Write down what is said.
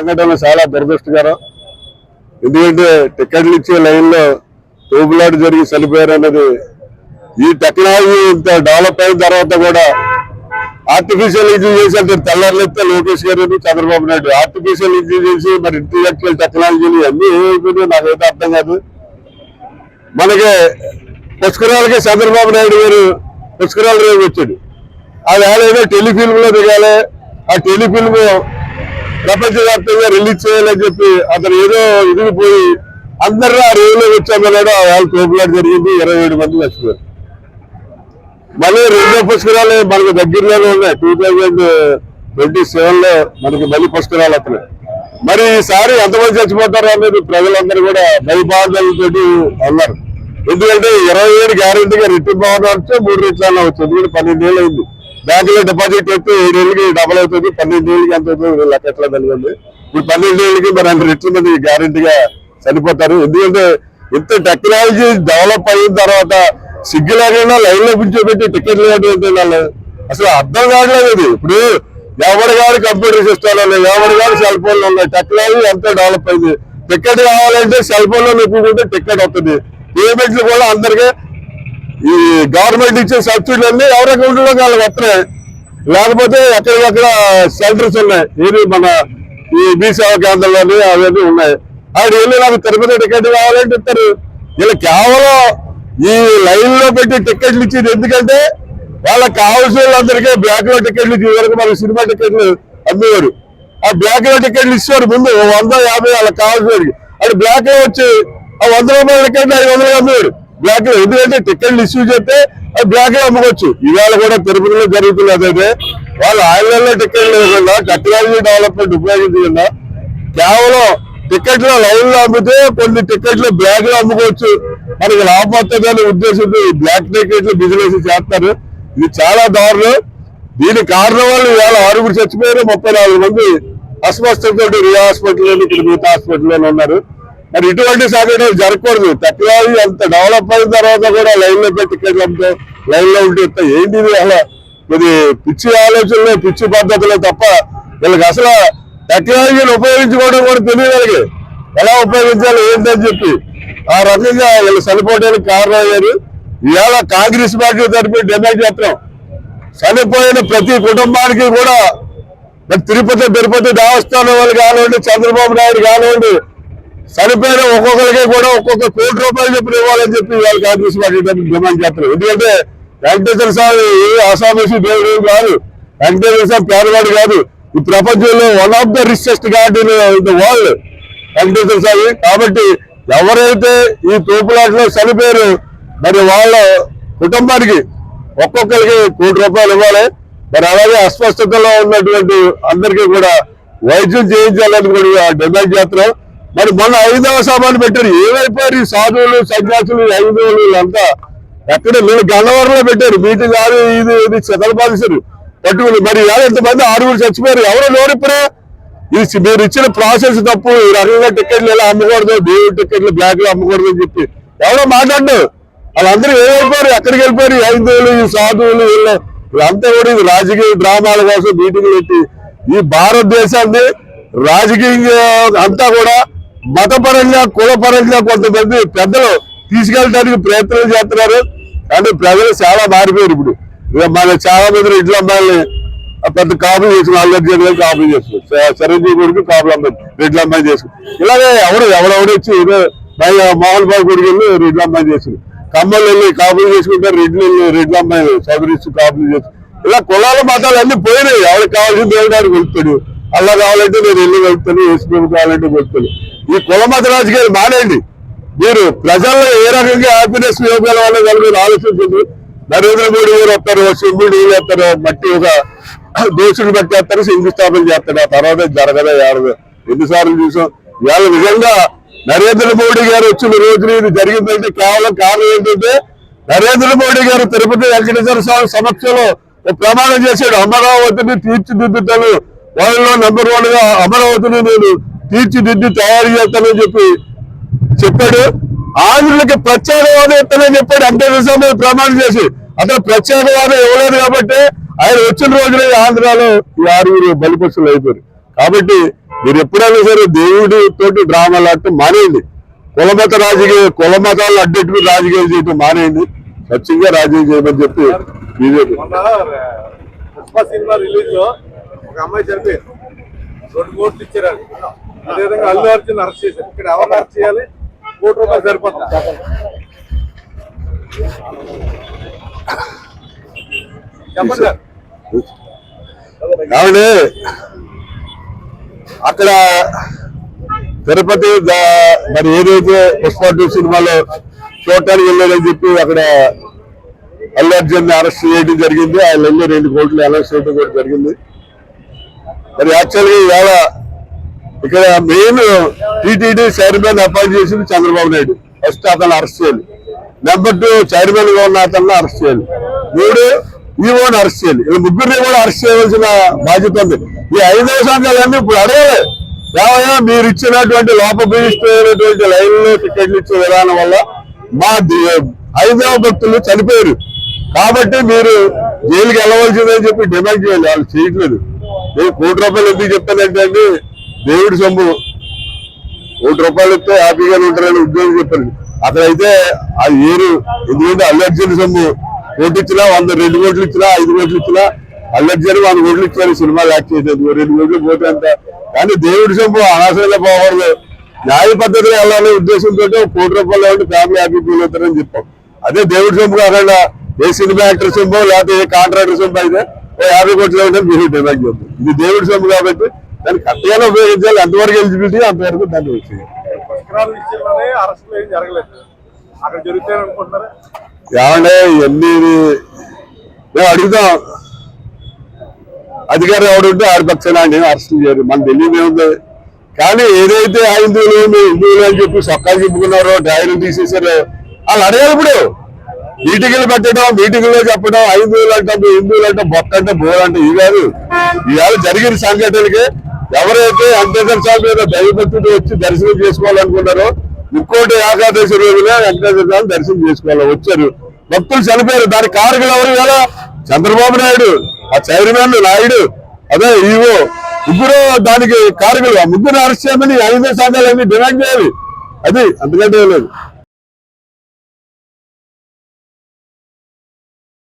సంఘటన చాలా దురదృష్టకరం. ఎందుకంటే టికెట్లు ఇచ్చే లైన్లో తోపులాట జరిగి చనిపోయారు అన్నది ఈ టెక్నాలజీ ఇంత డెవలప్ అయిన తర్వాత కూడా ఆర్టిఫిషియల్ ఇంటెలిజెన్స్ అంటే తెల్లారులెత్తే లోకేష్ గారు చంద్రబాబు నాయుడు. ఆర్టిఫిషియల్ ఇంటెలిజెన్స్ మరి ఇంటలెక్చువల్ టెక్నాలజీలు అన్ని ఏమైపోయినాయో నాకైతే అర్థం కాదు. మనకి పుష్కరాలకి చంద్రబాబు నాయుడు గారు పుష్కరాలు రేపు వచ్చాడు. అది ఏదో టెలిఫిల్మ్లో దిగాలి. ఆ టెలిఫిల్మ్ ప్రపంచవ్యాప్తంగా రిలీజ్ చేయాలని చెప్పి అతను ఏదో ఇదిగిపోయి అందరూ ఆ రేవులో వచ్చామన్నాడు వాళ్ళు వేళ జరిగింది ఇరవై ఏడు మంది చచ్చిపోయారు. మళ్ళీ రెండో పుష్కరాలు మనకు దగ్గరలోనే ఉన్నాయి. టూ థౌజండ్ ట్వంటీ సెవెన్లో మనకి మళ్ళీ పుష్కరాలు అతను. మరి ఈసారి ఎంతమంది చచ్చిపోతారు అనేది ప్రజలందరూ కూడా భయబాధలతో అన్నారు ఎందుకంటే ఇరవై ఏడు గ్యారెంటీగా రిటర్న్ పవర్ వచ్చి మూడు రెట్లన్నా వచ్చింది ఎందుకంటే పన్నెండు ఏళ్ళు అయింది. బ్యాంకులో డిపాజిట్ అయితే ఏళ్ళకి డబల్ అవుతుంది పన్నెండు ఏళ్ళకి ఎంత అవుతుంది లెక్క ఎట్లా తెలియదు ఇప్పుడు పన్నెండు ఏళ్ళకి మరి రెండు రెట్ల మంది గ్యారెంటీగా చనిపోతారు ఎందుకంటే ఇంత టెక్నాలజీ డెవలప్ అయిన తర్వాత సిగ్గు లేకుండా లైన్లో కూర్చోబెట్టి టికెట్లు వాళ్ళు అసలు అర్థం కావట్లేదు ఇప్పుడు ఎవరి గారి కంప్యూటర్ సిస్టమ్లు ఉన్నాయి ఎవరి గారి సెల్ ఫోన్లు ఉన్నాయి టెక్నాలజీ ఎంత డెవలప్ అయింది. టికెట్ కావాలంటే సెల్ ఫోన్లో నొప్పుకుంటే టికెట్ వస్తుంది. పేమెంట్లు కూడా అందరికీ ఈ గవర్నమెంట్ ఇచ్చే సబ్సిడీలు అన్ని ఎవరి అకౌంట్లో వాళ్ళకి వస్తున్నాయి. లేకపోతే ఎక్కడికక్కడ సెంటర్స్ ఉన్నాయి. ఇది మన ఈ మీ సేవా కేంద్రాలని అవన్నీ ఉన్నాయి. అక్కడ వెళ్ళి నాకు తిరుపతి టికెట్ కావాలంటే ఇస్తారు. ఇలా కేవలం ఈ లైన్లో పెట్టి టికెట్లు ఇచ్చేది ఎందుకంటే వాళ్ళకి కావాల్సిన వాళ్ళందరికీ బ్లాక్లో టికెట్లు ఇచ్చే వరకు మనకి సినిమా టికెట్లు అమ్మేవారు. ఆ బ్లాక్లో టికెట్లు ఇచ్చేవారు ముందు వంద యాభై వాళ్ళకి కావాల్సిన వాడికి అది బ్లాక్లో వచ్చి ఆ వంద రూపాయల టికెట్లు ఐదు వందలు అమ్మేవారు. బ్లాక్లో. ఎందుకంటే టికెట్లు ఇష్యూ చేస్తే అది బ్లాక్లో అమ్ముకోవచ్చు. ఇవాళ కూడా తిరుపతిలో జరుగుతుంది అదైతే. వాళ్ళు ఆన్లైన్ టికెట్లు లేకుండా టెక్నాలజీ డెవలప్మెంట్ ఉపయోగించకుండా కేవలం టికెట్లు లైన్లో అమ్మితే కొన్ని టికెట్లు బ్లాక్లో అమ్ముకోవచ్చు. మనకి లాభం అనే ఉద్దేశంతో ఈ బ్లాక్ టికెట్లు బిజినెస్ చేస్తారు. ఇది చాలా దారుణం. దీని కారణం వల్ల ఇవాళ ఆరుగురు చచ్చిపోయారు. ముప్పై నాలుగు మంది అస్వస్థతతో రియా హాస్పిటల్ ఇక్కడ మిగతా హాస్పిటల్లో ఉన్నారు. మరి ఇటువంటి సంఘటనలు జరగకూడదు. టెక్నాలజీ అంత డెవలప్ అయిన తర్వాత కూడా లైన్లో పెట్టి టికెట్లు అమ్ముతాం లైన్లో ఉంటే ఏంటి అలా ఇది పిచ్చి ఆలోచనలే పిచ్చి పద్ధతులు తప్ప వీళ్ళకి అసలు టెక్నాలజీని ఉపయోగించుకోవడం కూడా తెలియదు ఎలా ఉపయోగించాలి ఏంటని చెప్పి. ఆ రకంగా వీళ్ళు చనిపోవడానికి కారణం అయ్యారు ఇవాళ కాంగ్రెస్ పార్టీ తరఫున డిమాండ్ చేస్తాం చనిపోయిన ప్రతి కుటుంబానికి కూడా మరి తిరుపతి తిరుపతి దేవస్థానం వాళ్ళు కానివ్వండి చంద్రబాబు నాయుడు కానివ్వండి చనిపోయిన ఒక్కొక్కరికి కూడా ఒక్కొక్క కోటి రూపాయలు చెప్పి ఇవ్వాలని చెప్పి వాళ్ళ కాంగ్రెస్ పార్టీ తరఫున డిమాండ్ చేస్తున్నారు. ఎందుకంటే వెంకటేశ్వర స్వామి ఏ అసామేసి దేవుడు కాదు. వెంకటేశ్వర స్వామి పేదవాడు కాదు. ఈ ప్రపంచంలో one of the richest God in the world Venkateswara Swamy. కాబట్టి ఎవరైతే ఈ తోపులాట్లో చనిపోయారు మరి వాళ్ళ కుటుంబానికి ఒక్కొక్కరికి కోటి రూపాయలు ఇవ్వాలి. మరి అలాగే అస్వస్థతలో ఉన్నటువంటి అందరికీ కూడా వైద్యం చేయించాలని కూడా డిమాండ్ చేస్తున్నాం మరి మొన్న ఐదవ సభను పెట్టారు. ఏమైపోయారు ఈ సాధువులు సన్యాసులు ఈ ఐదవులు ఎక్కడ వీళ్ళు గన్నవరంలో పెట్టారు. మీటింగ్ కాదు ఇది ఇది చెదలపాల్సారు పట్టుకుని మరి ఎంతమంది ఆరుగురు చచ్చిపోయారు. ఎవరు నోరిప్పుడే ఇది మీరు ఇచ్చిన ప్రాసెస్ తప్పు. ఈ రకంగా టికెట్లు ఎలా అమ్మకూడదు? దేవుడి టికెట్లు బ్లాక్లో అమ్మకూడదు అని చెప్పి. ఎవరో మాట్లాడు వాళ్ళందరూ ఏమైపోయారు? ఎక్కడికి వెళ్ళిపోయారు? ఈ హైందవులు ఈ సాధువులు వీళ్ళు? వీళ్ళంతా కూడా ఇది రాజకీయ డ్రామాల కోసం మీటింగ్ పెట్టి ఈ భారతదేశాన్ని రాజకీయంగా అంతా కూడా మతపరంగా కులపరంగా కొంతమంది పెద్దలు తీసుకెళ్ళడానికి ప్రయత్నం చేస్తున్నారు. అంటే ప్రజలు చాలా మారిపోయారు ఇప్పుడు. ఇక మన చాలా మంది ఇంట్లో అమ్మాయిని పెద్ద కాపులు చేసిన అల్లరి గారు కాపులు చేస్తున్నారు. చిరంజీవి కొడుకు కాపులు అమ్మాయి రెడ్ల అమ్మాయి చేసుకున్నారు ఇలాగే ఎవరు ఎవడెవడొచ్చి వచ్చి ఏదో మోహన్ బాబు కొడుకు వెళ్ళి రెడ్ల అమ్మాయి చేస్తున్నారు. కమ్మలు వెళ్ళి కాపులు చేసుకుంటారు రెడ్లు వెళ్ళి రెడ్ల అమ్మాయి చదువురిస్తూ కాపులు చేస్తారు ఇలా కులాల మతాలు అన్ని పోయినాయి. ఎవరికి కావాల్సింది దేవుడానికి వెళ్తాడు అలా కావాలంటే నేను వెళ్ళి వెళ్తాను యేసుప్రభు కావాలంటే వెళ్తాను ఈ కులమత రాజకీయాలు మానేయండి. మీరు ప్రజల్లో ఏ రకంగా హ్యాపీనెస్ ఇవ్వగల వాళ్ళు మీరు ఆలోచించండి. నరేంద్ర మోడీ గారు వస్తారు సింగుడు వస్తారు మట్టి ఒక దోషులు పెట్టేస్తారు శంకుస్థాపన చేస్తాడు ఆ తర్వాత జరగదా ఏడదు ఎన్నిసార్లు చూసాం. ఇవాళ నిజంగా నరేంద్ర మోడీ గారు వచ్చిన రోజున ఇది జరిగిందంటే కేవలం కారణం ఏంటంటే నరేంద్ర మోడీ గారు తిరుపతి వెంకటేశ్వర స్వామి సమక్షంలో ఒక ప్రమాణం చేశాడు. అమరావతిని తీర్చిదిద్దుతాను వాళ్ళలో నెంబర్ వన్గా అమరావతిని నేను తీర్చిదిద్ది తయారు చేస్తానని చెప్పి చెప్పాడు. ఆంధ్రులకి ప్రత్యేకవాదం ఇస్తానని చెప్పాడు వెంకటేశ్వర మీద ప్రమాణం చేసి. అతను ప్రత్యేకవాదం ఇవ్వలేదు కాబట్టి ఆయన వచ్చిన రోజున ఈ ఆంధ్రాలో ఈ ఆరుగురు బలిపశులు అయిపోయారు. కాబట్టి మీరు ఎప్పుడైనా సరే దేవుడి తోటి డ్రామాలు ఆడటం మానేయండి. కులమత రాజకీయ కులమతాలు అడ్డెట్టుకుని రాజకీయం చేయటం మానేయండి. స్వచ్ఛంగా రాజకీయం చేయమని చెప్పి బీజేపీ సినిమా రిలీజ్లో ఒక అమ్మాయి చనిపోయింది. రెండు కోట్లు ఇచ్చారు అదేవిధంగా అల్లు అర్జున్ అరెస్ట్ చేశారు. ఇక్కడ ఎవరు అరెస్ట్ చేయాలి? కోటి రూపాయలు సరిపోతుంది? చెప్పండి సార్. కాబట్టి అక్కడ తిరుపతి మరి ఏదైతే పుష్ప టూ సినిమాలో చూడటానికి వెళ్ళాలని చెప్పి అక్కడ అల్లు అర్జున్ అరెస్ట్ చేయడం జరిగింది. ఆయన వెళ్ళి రెండు కోట్లు అరెస్ట్ చేయడం కూడా జరిగింది. మరి యాక్చువల్గా ఇవాళ ఇక్కడ మెయిన్ టీటీడీ చైర్మన్ అపాయింట్ చేసింది చంద్రబాబు నాయుడు. ఫస్ట్ అతను అరెస్ట్ చేయాలి. నెంబర్ టూ చైర్మన్గా ఉన్న అతను అరెస్ట్ చేయాలి. మూడు ఈవోని అరెస్ట్ చేయాలి. ఇలా ముగ్గురిని కూడా అరెస్ట్ చేయవలసిన బాధ్యత ఉంది. ఈ ఐదవ సంఘాలన్నీ ఇప్పుడు అడగాలి. ఏమైనా మీరు ఇచ్చినటువంటి లోపభూయిష్టమైనటువంటి లైన్లో టికెట్లు ఇచ్చే విధానం వల్ల మా ఐదవ భక్తులు చనిపోయారు. కాబట్టి మీరు జైలుకి వెళ్ళవలసిందని చెప్పి డిమాండ్ చేయాలి. వాళ్ళు చేయట్లేదు. నేను కోటి రూపాయలు ఎందుకు చెప్పానంటే అండి దేవుడి సొమ్ము. కోటి రూపాయలు ఇస్తే హ్యాపీగానే ఉంటారని ఉద్యోగం చెప్పారు అతనైతే ఆ ఏరు ఎందుకంటే అల్లర్జీని సొమ్ము. కోటి ఇచ్చినా వంద రెండు కోట్లు ఇచ్చినా ఐదు కోట్లు ఇచ్చినా అల్లర్జీని వంద కోట్లు ఇచ్చారు సినిమా యాక్ట్ చేసేది. రెండు కోట్లు పోతే అంత కానీ దేవుడి సొమ్ము అనవసరంగా పోకూడదు. న్యాయ పద్ధతిలో వెళ్ళాలనే ఉద్దేశంతో కోటి రూపాయలు కాబట్టి ఫ్యామిలీ హ్యాపీ ఫీల్ అవుతారని చెప్పాం. అదే దేవుడి సొమ్ము కాకుండా ఏ సినిమా యాక్టర్ సొమ్ము లేకపోతే ఏ కాంట్రాక్టర్ సొమ్ము అయితే యాభై కోట్లు ఉంటే మీరు డిమాండ్ చేద్దాం ఇది దేవుడి సొమ్ము కాబట్టి దాన్ని కరెక్ట్గానే ఉపయోగించాలి ఎంతవరకు ఎలిజిబిలిటీ అంతవరకు దాన్ని ఏమంటే ఇవన్నీ మేము అడుగుతాం. అధికారం ఎవడుంటే ఆడి పక్షాన నేను అరెస్ట్ చేయరు. మన తెలియదు ఏముంది. కానీ ఏదైతే ఆ హిందువులు మేము హిందువులు అని చెప్పి సొక్కాలు చెప్పుకున్నారో డ్రైవర్లు తీసేసారో వాళ్ళు అడగాలి ఇప్పుడు. మీటింగ్లు పెట్టడం మీటింగ్లో చెప్పడం హిందువులు అంటే హిందువులు అంటే బొక్క అంటే బోర్ అంటే ఇది కాదు. ఇవాళ జరిగిన సంఘటనకి ఎవరైతే వెంకటేశ్వర స్వామి మీద దైవభక్తుడు వచ్చి దర్శనం చేసుకోవాలనుకున్నారో ఇంకోటి ఏకాదశి రోజున వెంకటేశ్వర స్వామి దర్శనం చేసుకోవాలి వచ్చారు. భక్తులు చనిపోయారు. దాని కారకులు ఎవరు కదా చంద్రబాబు నాయుడు ఆ చైర్మన్ నాయుడు అదే ఈవో. ముగ్గురు దానికి కారకులు. ముగ్గురు అరెస్ట్ చేయమని ఐదు అన్ని డిమాండ్ చేయాలి. అది అందుకంటే లేదు.